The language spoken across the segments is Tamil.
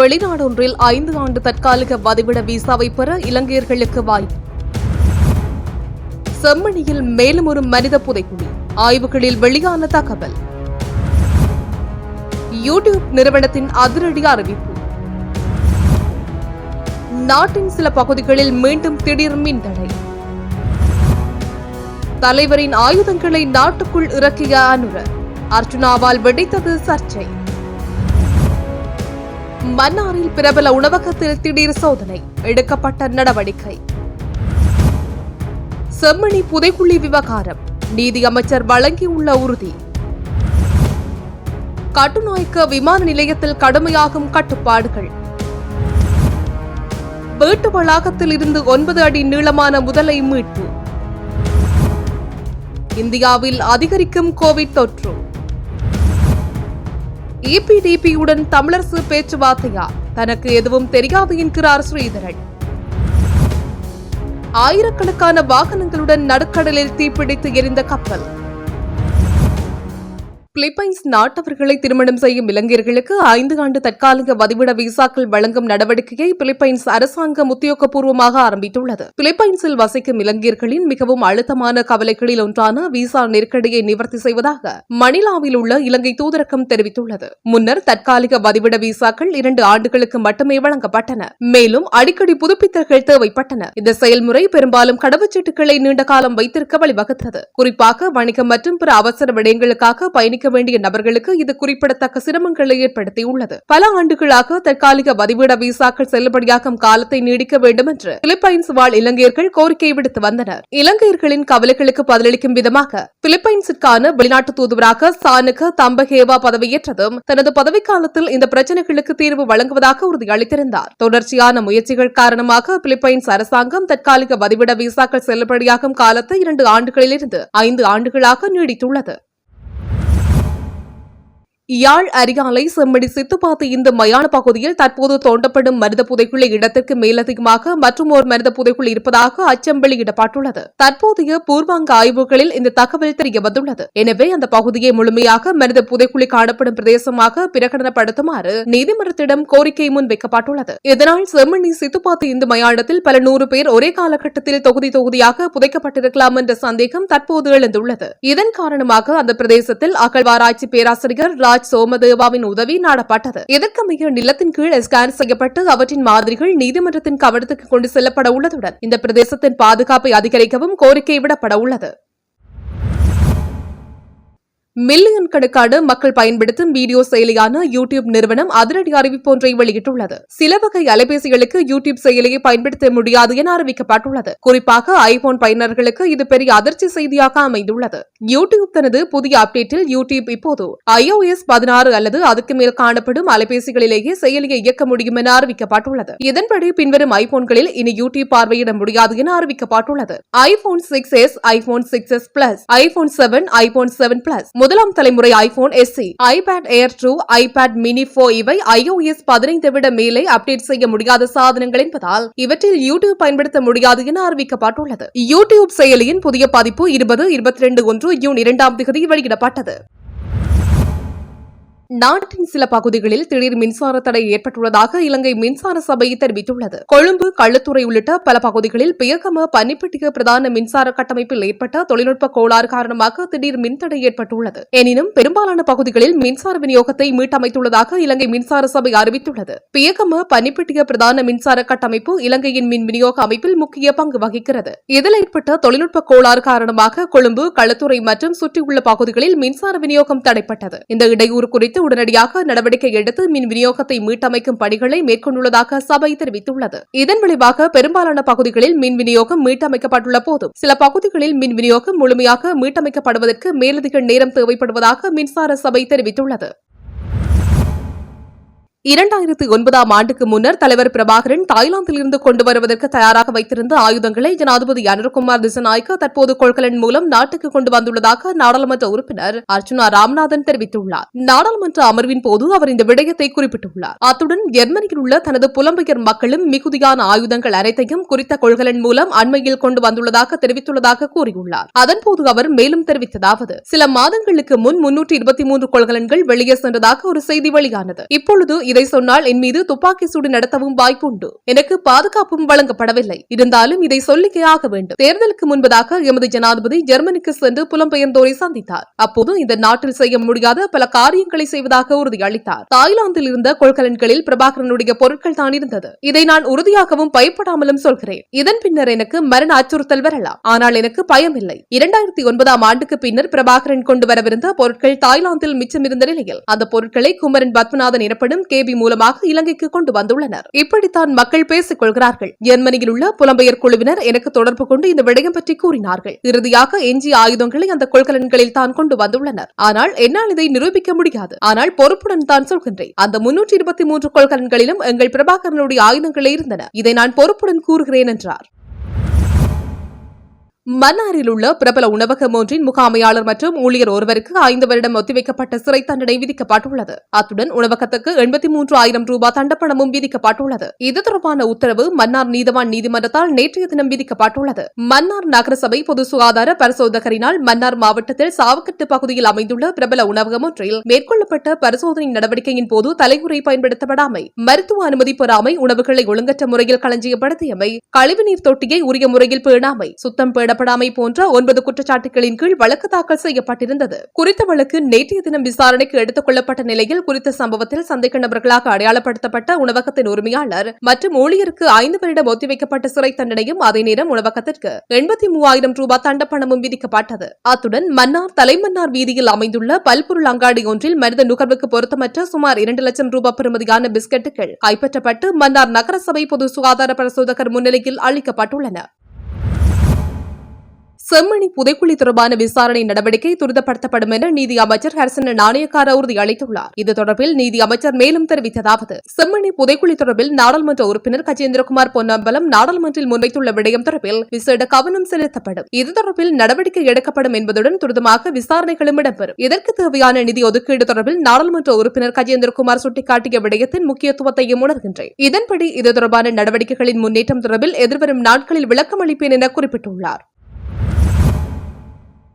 வெளிநாடொன்றில் ஐந்து ஆண்டு தற்காலிக வதிவிட விசாவை பெற இலங்கையர்களுக்கு வாய்ப்பு செம்மணியில் மேலும் ஒரு மனித புதைக்குழி ஆய்வுகளில் வெளியான தகவல். யூடியூப் நிறுவனத்தின் அதிரடி அறிவிப்பு. நாட்டின் சில பகுதிகளில் மீண்டும் திடீர் மின்தடை. தலைவரின் ஆயுதங்களை நாட்டுக்குள் இறக்கிய அனுர. அர்ஜுனாவால் வெடித்தது சர்ச்சை. மன்னாரில் பிரபல உணவகத்தில் திடீர் சோதனை எடுக்கப்பட்ட நடவடிக்கை. செம்மணி புதைக்குழி விவகாரம் நீதி அமைச்சர் வழங்கியுள்ள உறுதி. கட்டுநாய்க்க விமான நிலையத்தில் கடுமையாகும் கட்டுப்பாடுகள். வீட்டு வளாகத்தில் இருந்து ஒன்பது அடி நீளமான முதலை மீட்பு. இந்தியாவில் அதிகரிக்கும் கோவிட் தொற்று. இபிடிபியுடன் தமிழரசு பேச்சுவார்த்தையா? தனக்கு எதுவும் தெரியாது என்கிறார் ஸ்ரீதரன். ஆயிரக்கணக்கான வாகனங்களுடன் நடுக்கடலில் தீப்பிடித்து எரிந்த கப்பல். பிலிப்பைன்ஸ் நாட்டவர்களை திருமணம் செய்யும் இளைஞர்களுக்கு ஐந்து ஆண்டு தற்காலிக வதிவிட விசாக்கள் வழங்கும் நடவடிக்கையை பிலிப்பைன்ஸ் அரசாங்கம் உத்தியோகபூர்வமாக ஆரம்பித்துள்ளது. பிலிப்பைன்ஸில் வசிக்கும் இளைஞர்களின் மிகவும் அழுத்தமான கவலைகளில் ஒன்றான விசா நெருக்கடியை நிவர்த்தி செய்வதாக மணிலாவில் உள்ள இலங்கை தூதரகம் தெரிவித்துள்ளது. முன்னர் தற்காலிக வதிவிட விசாக்கள் இரண்டு ஆண்டுகளுக்கு மட்டுமே வழங்கப்பட்டன. மேலும் அடிக்கடி புதுப்பித்தல்கள் தேவைப்பட்டன. இந்த செயல்முறை பெரும்பாலும் கடவுச்சீட்டுகளை நீண்ட காலம் வைத்திருக்க வழிவகுத்தது. குறிப்பாக வணிகம் மற்றும் பிற அவசர விடயங்களுக்காக பயணிக்க வேண்டிய நபர்களுக்கு இது குறிப்பிடத்தக்க சிரமங்களை ஏற்படுத்தியுள்ளது. பல ஆண்டுகளாக தற்காலிக வதிவிட விசாக்கள் செல்லுபடியாகும் காலத்தை நீடிக்க வேண்டும் என்று பிலிப்பைன்ஸ் வாழ் இலங்கையர்கள் கோரிக்கை விடுத்து வந்தனர். இலங்கையர்களின் கவலைகளுக்கு பதிலளிக்கும் விதமாக பிலிப்பைன்ஸிற்கான வெளிநாட்டு தூதுவராக சானுக தம்பகேவா பதவியேற்றதும் தனது பதவிக்காலத்தில் இந்த பிரச்சனைகளுக்கு தீர்வு வழங்குவதாக உறுதியளித்திருந்தார். தொடர்ச்சியான முயற்சிகள் காரணமாக பிலிப்பைன்ஸ் அரசாங்கம் தற்காலிக வதிவிட விசாக்கள் செல்லுபடியாகும் காலத்தை இரண்டு ஆண்டுகளிலிருந்து ஐந்து ஆண்டுகளாக நீடித்துள்ளது. யாழ் அரியாலை செம்மடி சித்துப்பாத்து இந்த மயான பகுதியில் தற்போது தோண்டப்படும் மருத புதைக்குள்ள இடத்திற்கு மேலதிகமாக மற்றும் ஒரு மருத புதைக்குள் இருப்பதாக அச்சம் வெளியிடப்பட்டுள்ளது. தற்போதைய பூர்வாங்க ஆய்வுகளில் இந்த தகவல் தெரியவந்துள்ளது. எனவே அந்த பகுதியை முழுமையாக மருத புதைக்குழி காணப்படும் பிரதேசமாக பிரகடனப்படுத்துமாறு நீதிமன்றத்திடம் கோரிக்கை முன்வைக்கப்பட்டுள்ளது. இதனால் செம்மணி சித்துப்பாத்து இந்து மயானத்தில் பல நூறு பேர் ஒரே காலகட்டத்தில் தொகுதி தொகுதியாக புதைக்கப்பட்டிருக்கலாம் என்ற சந்தேகம் தற்போது எழுந்துள்ளது. இதன் காரணமாக அந்த பிரதேசத்தில் அகழ்வாராய்ச்சி பேராசிரியர் ராஜ் சோமதேவாவின் உதவி நாடப்பட்டது. இதற்கமைய நிலத்தின் கீழ் ஸ்கேன் செய்யப்பட்டு அவற்றின் மாதிரிகள் நீதிமன்றத்தின் கவனத்துக்கு கொண்டு செல்லப்பட உள்ளதுடன் இந்த பிரதேசத்தின் பாதுகாப்பை அதிகரிக்கவும் கோரிக்கை விடப்பட உள்ளது. மில்லியன் கணக்கான மக்கள் பயன்படுத்தும் வீடியோ செயலியான யூடியூப் நிறுவனம் அதிரடி அறிவிப்பு ஒன்றை வெளியிட்டுள்ளது. சில வகை அலைபேசிகளுக்கு யூடியூப் செயலியை பயன்படுத்த முடியாது என அறிவிக்கப்பட்டுள்ளது. குறிப்பாக ஐபோன் பயனர்களுக்கு இது பெரிய அதிர்ச்சி செய்தியாக அமைந்துள்ளது. யூடியூப் தனது புதிய அப்டேட்டில் யூடியூப் இப்போது ஐஓஎஸ் பதினாறு அல்லது அதுக்கு மேல் காணப்படும் அலைபேசிகளிலேயே செயலியை இயக்க முடியும் என அறிவிக்கப்பட்டுள்ளது. இதன்படி பின்வரும் ஐபோன்களில் இனி யூடியூப் பார்வையிட முடியாது என அறிவிக்கப்பட்டுள்ளது. IPhone six S iPhone six S plus iPhone seven iPhone seven plus முதலாம் தலைமுறை iPhone SE iPad Air two iPad mini four இவை ஐஓஎஸ் பதினைந்து விட மேலே அப்டேட் செய்ய முடியாத சாதனங்கள் என்பதால் இவற்றில் யூடியூப் பயன்படுத்த முடியாது என அறிவிக்கப்பட்டுள்ளது. யூடியூப் செயலியின் புதிய பதிப்பு இருபது இருபத்தி ரெண்டு ஒன்று ஜூன் இரண்டாம் தேதி வெளியிடப்பட்டது. நாட்டின் சில பகுதிகளில் திடீர் மின்சார தடை ஏற்பட்டுள்ளதாக இலங்கை மின்சார சபை தெரிவித்துள்ளது. கொழும்பு கள்ளத்துறை உள்ளிட்ட பல பகுதிகளில் பியகம பன்னிப்பட்டிக பிரதான மின்சார கட்டமைப்பில் ஏற்பட்ட தொழில்நுட்ப கோளாறு காரணமாக திடீர் மின்தடை ஏற்பட்டுள்ளது. எனினும் பெரும்பாலான பகுதிகளில் மின்சார விநியோகத்தை மீட்டமைத்துள்ளதாக இலங்கை மின்சார சபை அறிவித்துள்ளது. பியகம பன்னிப்பட்டிக பிரதான மின்சார கட்டமைப்பு இலங்கையின் மின் விநியோக அமைப்பில் முக்கிய பங்கு வகிக்கிறது. இதில் ஏற்பட்ட தொழில்நுட்ப கோளாறு காரணமாக கொழும்பு களத்துறை மற்றும் சுற்றியுள்ள பகுதிகளில் மின்சார விநியோகம் தடைப்பட்டது. இந்த இடையூறு குறித்து உடனடியாக நடவடிக்கை எடுத்து மின் விநியோகத்தை மீட்டமைக்கும் பணிகளை மேற்கொண்டுள்ளதாக சபை தெரிவித்துள்ளது. இதன் விளைவாக பெரும்பாலான பகுதிகளில் மின் விநியோகம் மீட்டமைக்கப்பட்டுள்ள போதும் சில பகுதிகளில் மின் விநியோகம் முழுமையாக மீட்டமைக்கப்படுவதற்கு மேலதிக நேரம் தேவைப்படுவதாக மின்சார சபை தெரிவித்துள்ளது. இரண்டாயிரத்தி ஒன்பதாம் ஆண்டுக்கு முன்னர் தலைவர் பிரபாகரன் தாய்லாந்தில் இருந்து கொண்டு வருவதற்கு தயாராக வைத்திருந்த ஆயுதங்களை ஜனாதிபதி அனுர்குமார் திசநாயக்க தற்போது கொள்கலன் மூலம் நாட்டுக்கு கொண்டு வந்துள்ளதாக நாடாளுமன்ற உறுப்பினர் அர்ச்சுனா ராமநாதன் தெரிவித்துள்ளார். நாடாளுமன்ற அமர்வின் போது அவர் இந்த விடயத்தை குறிப்பிட்டுள்ளார். அத்துடன் ஜெர்மனியில் உள்ள தனது புலம்பெயர் மக்களும் மிகுதியான ஆயுதங்கள் அனைத்தையும் குறித்த கொள்கலன் மூலம் அண்மையில் கொண்டு வந்துள்ளதாக தெரிவித்துள்ளதாக கூறியுள்ளார். அதன்போது அவர் மேலும் தெரிவித்ததாவது சில மாதங்களுக்கு முன் முன்னூற்றி இருபத்தி மூன்று கொள்கலன்கள் வெளியே சென்றதாக ஒரு செய்தி வெளியானது. இப்பொழுது இதை சொன்னால் என் மீது துப்பாக்கி சூடு நடத்தவும் வாய்ப்புண்டு. எனக்கு பாதுகாப்பும் வழங்கப்படவில்லை. இருந்தாலும் இதை சொல்லிக்கே ஆக வேண்டும். தேர்தலுக்கு முன்பதாக எமது ஜனாதிபதி ஜெர்மனிக்கு சென்று புலம்பெயர்ந்தோரை சந்தித்தார். அப்போது இந்த நாட்டில் செய்ய முடியாத பல காரியங்களை செய்வதாக உறுதியளித்தார். தாய்லாந்தில் இருந்த கொள்கலன்களில் பிரபாகரனுடைய பொருட்கள் தான் இருந்தது. இதை நான் உறுதியாகவும் பயப்படாமலும் சொல்கிறேன். இதன் பின்னர் எனக்கு மரண அச்சுறுத்தல் வரலாம். ஆனால் எனக்கு பயமில்லை. இரண்டாயிரத்தி ஒன்பதாம் ஆண்டுக்கு பின்னர் பிரபாகரன் கொண்டு வரவிருந்த பொருட்கள் தாய்லாந்தில் மிச்சமிருந்த நிலையில். அந்த பொருட்களை குமரன் பத்மநாதன் எனப்படும் கே. கேபி மூலமாக இலங்கைக்கு கொண்டு வந்துள்ளனர். இப்படித்தான் மக்கள் பேசிக் கொள்கிறார்கள். ஜெர்மனியில் உள்ள புலம்பெயர் குழுவினர் எனக்கு தொடர்பு கொண்டு இந்த விடயம் பற்றி கூறினார்கள். இறுதியாக எஞ்சிய ஆயுதங்களை அந்த கொள்கலன்களில் தான் கொண்டு வந்துள்ளனர். ஆனால் என்னால் இதை நிரூபிக்க முடியாது. ஆனால் பொறுப்புடன் தான் சொல்கின்றேன். அந்த முன்னூற்றி இருபத்தி மூன்று கொள்கலன்களிலும் எங்கள் பிரபாகரனுடைய ஆயுதங்களே இருந்தன. இதை நான் பொறுப்புடன் கூறுகிறேன் என்றார். மன்னாரில் உள்ள பிரபல உணவகம் ஒன்றின் முகாமையாளர் மற்றும் ஊழியர் ஒருவருக்கு ஐந்து வருடம் ஒத்திவைக்கப்பட்ட சிறை தண்டனை விதிக்கப்பட்டுள்ளது. அத்துடன் உணவகத்துக்கு எண்பத்தி மூன்று ஆயிரம் ரூபாய் தண்டப்பணமும் விதிக்கப்பட்டுள்ளது. இது தொடர்பான உத்தரவு மன்னார் நீதவான் நீதிமன்றத்தால் நேற்றைய தினம் விதிக்கப்பட்டுள்ளது. மன்னார் நகரசபை பொது சுகாதார பரிசோதகரினால் மன்னார் மாவட்டத்தில் சாவக்கட்டு பகுதியில் அமைந்துள்ள பிரபல உணவகம் ஒன்றில் மேற்கொள்ளப்பட்ட பரிசோதனை நடவடிக்கையின் போது தலைமுறை பயன்படுத்தப்படாமை மருத்துவ அனுமதி பெறாமை உணவுகளை ஒழுங்கற்ற முறையில் களஞ்சியப்படுத்தியமை கழிவுநீர் தொட்டியை உரிய முறையில் பேணாமை சுத்தம் பேண காணப்படாமை போன்ற ஒன்பது குற்றச்சாட்டுகளின் கீழ் வழக்கு தாக்கல் செய்யப்பட்டிருந்தது. குறித்த வழக்கு நேற்றைய தினம் விசாரணைக்கு எடுத்துக் கொள்ளப்பட்ட நிலையில் குறித்த சம்பவத்தில் சந்தேக நபர்களாக அடையாளப்படுத்தப்பட்ட உணவகத்தின் உரிமையாளர் மற்றும் ஊழியருக்கு ஐந்து வருடம் ஒத்திவைக்கப்பட்ட சிறை தண்டனையும் அதே நேரம் உணவகத்திற்கு எண்பத்தி மூவாயிரம் ரூபாய் தண்டப்பணமும் விதிக்கப்பட்டது. அத்துடன் மன்னார் தலைமன்னார் வீதியில் அமைந்துள்ள பல்பொருள் அங்காடி ஒன்றில் மனித நுகர்வுக்கு பொருத்தமற்ற சுமார் இரண்டு லட்சம் ரூபாய் பெறுமதியான பிஸ்கட்டுகள் கைப்பற்றப்பட்டு மன்னார் நகரசபை பொது சுகாதார பரிசோதகர் முன்னிலையில் அளிக்கப்பட்டுள்ளன. செம்மணி புதைக்குழி தொடர்பான விசாரணை நடவடிக்கை துரிதப்படுத்தப்படும் என நீதி அமைச்சர் ஹர்சன நாணயக்கார உறுதியளித்துள்ளார் இது தொடர்பில் நீதி அமைச்சர் மேலும் தெரிவித்ததாவது செம்மணி புதைக்குழி தொடர்பில் நாடாளுமன்ற உறுப்பினர் கஜேந்திரகுமார் பொன்னம்பலம் நாடாளுமன்றில் முன்வைத்துள்ள விடயம் தொடர்பில் விசேட கவனம் செலுத்தப்படும். இது தொடர்பில் நடவடிக்கை எடுக்கப்படும் என்பதுடன் துரிதமாக விசாரணைகளும் இடம்பெறும். இதற்கு தேவையான நிதி ஒதுக்கீடு தொடர்பில் நாடாளுமன்ற உறுப்பினர் கஜேந்திரகுமார் சுட்டிக்காட்டிய விடயத்தின் முக்கியத்துவத்தையும் உணர்கின்றேன். இதன்படி இது தொடர்பான நடவடிக்கைகளின் முன்னேற்றம் தொடர்பில் எதிர்வரும் நாட்களில் விளக்கம் அளிப்பேன் என குறிப்பிட்டுள்ளார்.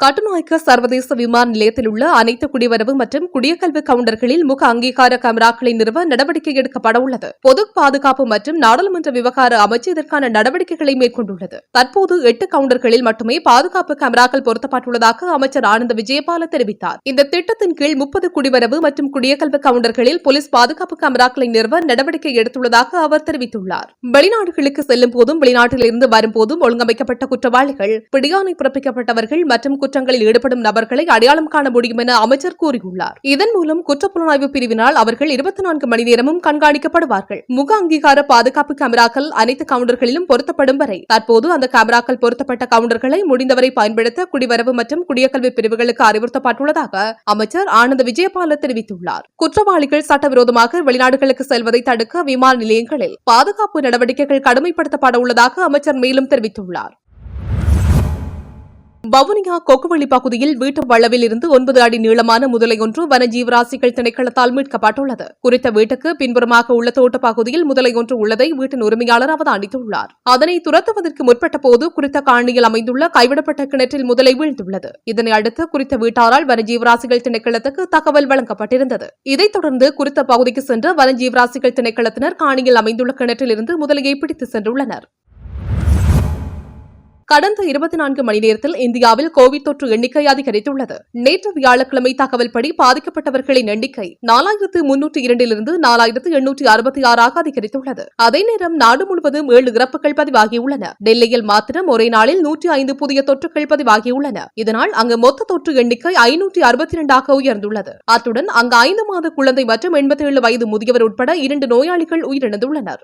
கட்டுநாயக்க சர்வதேச விமான நிலையத்தில் உள்ள அனைத்து குடிவரவு மற்றும் குடியக்கல்வி கவுண்டர்களில் முக அங்கீகார கேமராக்களை நிறுவ நடவடிக்கை எடுக்கப்படவுள்ளது பொது பாதுகாப்பு மற்றும் நாடாளுமன்ற விவகார அமைச்சு இதற்கான நடவடிக்கைகளை மேற்கொண்டுள்ளது. தற்போது எட்டு கவுண்டர்களில் மட்டுமே பாதுகாப்பு கேமராக்கள் பொருத்தப்பட்டுள்ளதாக அமைச்சர் ஆனந்த விஜயபால தெரிவித்தார். இந்த திட்டத்தின் கீழ் முப்பது குடிவரவு மற்றும் குடியக்கல்வி கவுண்டர்களில் போலீஸ் பாதுகாப்பு கேமராக்களை நிறுவ நடவடிக்கை எடுத்துள்ளதாக அவர் தெரிவித்துள்ளார். வெளிநாடுகளுக்கு செல்லும் போதும் வெளிநாட்டிலிருந்து வரும்போதும் ஒழுங்கமைக்கப்பட்ட குற்றவாளிகள் பிடியாணை பிறப்பிக்கப்பட்டவர்கள் மற்றும் குற்றங்களில் ஈடுபடும் நபர்களை அடையாளம் காண முடியும் என அமைச்சர் கூறியுள்ளார். இதன் மூலம் குற்றப்புலனாய்வு பிரிவினால் அவர்கள் இருபத்தி நான்கு மணி நேரமும் கண்காணிக்கப்படுவார்கள். முக அங்கீகார பாதுகாப்பு கேமராக்கள் அனைத்து கவுண்டர்களிலும் பொருத்தப்படும் வரை தற்போது அந்த கேமராக்கள் பொருத்தப்பட்ட கவுண்டர்களை முடிந்தவரை பயன்படுத்த குடிவரவு மற்றும் குடியக்கல்வி பிரிவுகளுக்கு அறிவுறுத்தப்பட்டுள்ளதாக அமைச்சர் ஆனந்த விஜயபால தெரிவித்துள்ளார். குற்றவாளிகள் சட்டவிரோதமாக வெளிநாடுகளுக்கு செல்வதை தடுக்க விமான நிலையங்களில் பாதுகாப்பு நடவடிக்கைகள் கடுமைப்படுத்தப்பட உள்ளதாக அமைச்சர் மேலும் தெரிவித்துள்ளார். வவுனியா கொக்குவெளி பகுதியில் வீட்டு வளவில் இருந்து ஒன்பது அடி நீளமான முதலை ஒன்று வனஜீவராசிகள் திணைக்களத்தால் மீட்கப்பட்டுள்ளது. குறித்த வீட்டுக்கு பின்புறமாக உள்ள தோட்ட பகுதியில் முதலை ஒன்று உள்ளதை வீட்டின் உரிமையாளர் அவதானித்துள்ளார் அதனை துரத்துவதற்கு முற்பட்ட போது குறித்த காணியில் அமைந்துள்ள கைவிடப்பட்ட கிணற்றில் முதலை வீழ்ந்துள்ளது. இதனை அடுத்து குறித்த வீட்டாரால் வனஜீவராசிகள் திணைக்களத்துக்கு தகவல் வழங்கப்பட்டிருந்தது. இதைத் தொடர்ந்து குறித்த பகுதிக்கு சென்ற வனஜீவராசிகள் திணைக்களத்தினர் காணியில் அமைந்துள்ள கிணற்றில் இருந்து முதலையை பிடித்து சென்றுள்ளனர். கடந்த இருபத்தி நான்கு மணி நேரத்தில் இந்தியாவில் கோவிட் தொற்று எண்ணிக்கை அதிகரித்துள்ளது. நேற்று வியாழக்கிழமை தகவல்படி பாதிக்கப்பட்டவர்களின் எண்ணிக்கை நாலாயிரத்து முன்னூற்று இரண்டிலிருந்து நாலாயிரத்து எண்ணூற்றி அறுபத்தி ஆறாக அதிகரித்துள்ளது. அதே நேரம் நாடு முழுவதும் ஏழு இறப்புகள் பதிவாகியுள்ளன. டெல்லியில் மாத்திரம் ஒரே நாளில் நூற்றி ஐந்து புதிய தொற்றுகள் பதிவாகியுள்ளன. இதனால் அங்கு மொத்த தொற்று எண்ணிக்கை ஐநூற்றி அறுபத்தி இரண்டாக உயர்ந்துள்ளது. அத்துடன் அங்கு ஐந்து மாத குழந்தை மற்றும் எண்பத்தி ஏழு வயது முதியவர் உட்பட இரண்டு நோயாளிகள் உயிரிழந்துள்ளனர்.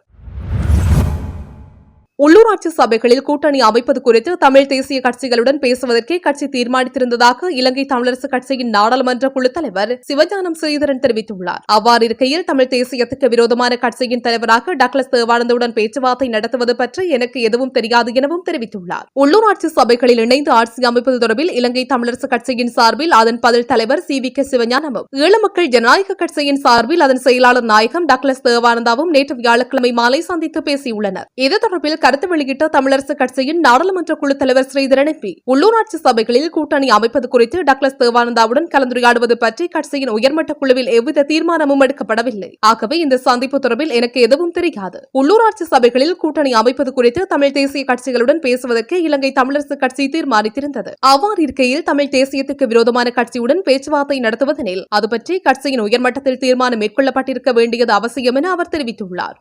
உள்ளூராட்சி சபைகளில் கூட்டணி அமைப்பது குறித்து தமிழ் தேசிய கட்சிகளுடன் பேசுவதற்கே கட்சி தீர்மானித்திருந்ததாக இலங்கை தமிழரசு கட்சியின் நாடாளுமன்ற குழு தலைவர் சிவஞானம் ஸ்ரீதரன் தெரிவித்துள்ளார். அவ்வாறு இருக்கையில் தமிழ் தேசியத்துக்கு விரோதமான கட்சியின் தலைவராக டக்ளஸ் தேவானந்துடன் பேச்சுவார்த்தை நடத்துவது பற்றி எனக்கு எதுவும் தெரியாது எனவும் தெரிவித்துள்ளார். உள்ளூராட்சி சபைகளில் இணைந்து ஆட்சி அமைப்பது தொடர்பில் இலங்கை தமிழரசு கட்சியின் சார்பில் அதன் பதில் தலைவர் சி. வி. கே. சிவஞானமும் ஈழ மக்கள் ஜனநாயக கட்சியின் சார்பில் அதன் செயலாளர் நாயகம் டக்ளஸ் தேவானந்தாவும் நேற்று வியாழக்கிழமை மாலை சந்தித்து பேசியுள்ளனர். இது தொடர்பில் கருத்து வெளியிட்ட தமிழரசு கட்சியின் நாடாளுமன்ற குழு தலைவர் ஸ்ரீதரன் எம்பி உள்ளூராட்சி சபைகளில் கூட்டணி அமைப்பது குறித்து டக்ளஸ் தேவானந்தாவுடன் கலந்துரையாடுவது பற்றி கட்சியின் உயர்மட்ட குழுவில் எவ்வித தீர்மானமும் எடுக்கப்படவில்லை. ஆகவே இந்த சந்திப்பு தொடர்பில் எனக்கு எதுவும் தெரியாது. உள்ளூராட்சி சபைகளில் கூட்டணி அமைப்பது குறித்து தமிழ் தேசிய கட்சிகளுடன் பேசுவதற்கு இலங்கை தமிழரசு கட்சி தீர்மானித்திருந்தது. அவ்வாறு இருக்கையில் தமிழ் தேசியத்துக்கு விரோதமான கட்சியுடன் பேச்சுவார்த்தை நடத்துவதனில் அது பற்றி கட்சியின் உயர்மட்டத்தில் தீர்மானம் மேற்கொள்ளப்பட்டிருக்க வேண்டியது அவசியம் என அவர் தெரிவித்துள்ளார்.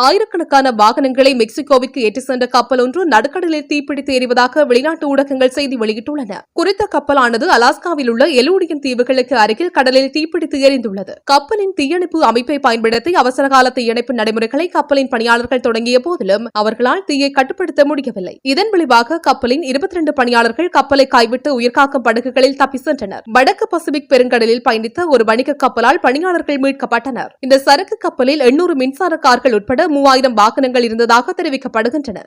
ஆயிரக்கணக்கான வாகனங்களை மெக்சிகோவிற்கு ஏற்றி சென்ற கப்பல் ஒன்று நடுக்கடலில் தீப்பிடித்து எரிவதாக வெளிநாட்டு ஊடகங்கள் செய்தி வெளியிட்டுள்ளன. குறித்த கப்பலானது அலாஸ்காவில் உள்ள எலூடியன் தீவுகளுக்கு அருகில் கடலில் தீப்பிடித்து எரிந்துள்ளது. கப்பலின் தீயணைப்பு அமைப்பை பயன்படுத்தி அவசரகால தீயணைப்பு நடைமுறைகளை கப்பலின் பணியாளர்கள் தொடங்கிய போதிலும் அவர்களால் தீயை கட்டுப்படுத்த முடியவில்லை. இதன் விளைவாக கப்பலின் இருபத்தி ரெண்டு பணியாளர்கள் கப்பலை கைவிட்டு உயிர்காக்கும் படகுகளில் தப்பி சென்றனர். வடக்கு பசிபிக் பெருங்கடலில் பயணித்த ஒரு வணிக கப்பலால் பணியாளர்கள் மீட்கப்பட்டனர். இந்த சரக்கு கப்பலில் எண்ணூறு மின்சார கார்கள் உட்பட உட்பட மூவாயிரம் வாகனங்கள் இருந்ததாக தெரிவிக்கப்படுகின்றன.